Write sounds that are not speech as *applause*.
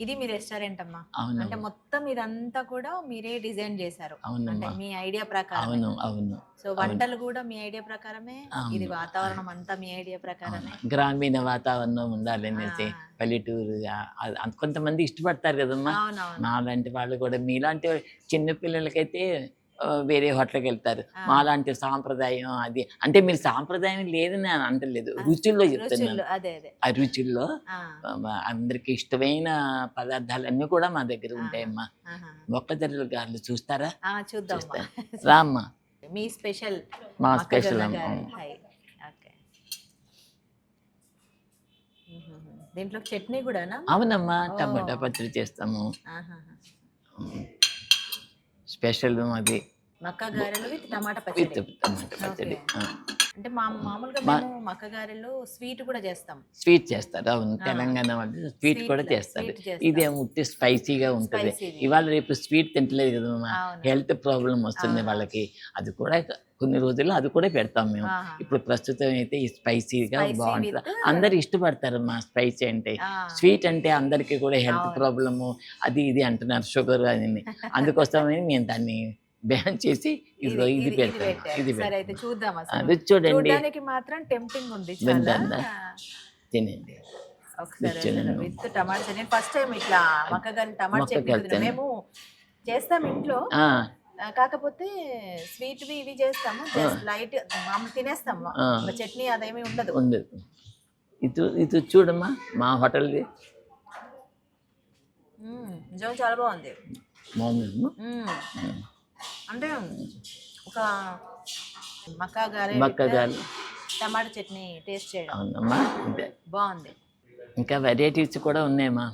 ఇది మీ రెస్టారెంట్ అమ్మా. అంటే మొత్తం ఇదంతా కూడా మీరే డిజైన్ చేశారు. అంటే మీ ఐడియా ప్రకారం అవును అవును. సో వంటలు కూడా మీ ఐడియా ప్రకారమే. ఇది వాతావరణం అంతా మీ ఐడియా ప్రకారమే? గ్రామీణ వాతావరణం ఉండాలనేసి ఆ. పల్లెటూరు కొంతమంది ఇష్టపడతారు కదమ్మా. అవునవును. మాలాంటి వాళ్ళు కూడా మీలాంటి చిన్న పిల్లలకైతే వేరే హోటల్కి వెళ్తారు. మాలాంటి సాంప్రదాయం అది. అంటే మీరు సాంప్రదాయం లేదని నేను అంటలేదు. రుచుల్లో చెప్తున్నాను. ఆ రుచుల్లో అందరికి ఇష్టమైన పదార్థాలన్నీ కూడా మా దగ్గర ఉంటాయమ్మా. మొక్కజొన్నల గారెలు చూస్తారా? చూద్దాం. రామ్మా. మీ స్పెషల్ మా స్పెషల్. దీంట్లో చట్నీ కూడానా? అవునమ్మా. టమాటా పచ్చడి చేస్తాము. స్పెషల్ అది. మక్క గారెలు విత్ టమాటా విత్ పచ్చడి. టమాటా పచ్చడి. అంటే మా మామూలుగా మేము మక్క గారెలు స్వీట్ కూడా చేస్తాం స్వీట్ చేస్తారు అవును. తెలంగాణ వాళ్ళు స్వీట్ కూడా చేస్తారు. ఇదే ఉట్టి స్పైసీగా ఉంటుంది. ఇవాళ రేపు స్వీట్ తింటలేదు కదమ్మా అవును. హెల్త్ ప్రాబ్లం వస్తుంది. వాళ్ళకి అది కూడా కొన్ని రోజుల్లో అది కూడా పెడతాం మేము. ఇప్పుడు ప్రస్తుతం అయితే ఈ స్పైసీగా బాగుంటుంది అందరు ఇష్టపడతారు మా స్పైసీ అంటే. స్వీట్ అంటే అందరికీ కూడా హెల్త్. ప్రాబ్లము అది ఇది అంటున్నారు షుగర్ అని *laughs* అందుకోసమని మేము దాన్ని బ్యాన్ చేసి ఇది- ఇది అసలు. అది చూడండి. మాత్రం టెంప్టింగ్ ఉంది? తినండి. విత్ టమాటా ఫస్ట్ టైం ఇట్లా టమాటా. మేము చేస్తాం ఇంట్లో. కాకపోతే స్వీట్ వి ఇవి చేస్తాము. Just light తినేస్తాము. చట్నీ అదేమీ ఉండదు. ఉండదు. ఇది ఇది చూడమ్మా మా హోటల్ది. మ్మ్. నిజంగా చాలా బాగుంది. అంటే ఒక మక్కా గారె మక్క గారెలు. టమాటా చట్నీ టేస్ట్ చేయడం. అవునమ్మా అంతే. బాగుంది. ఇంకా వెరైటీస్ కూడా ఉన్నాయమ్మా.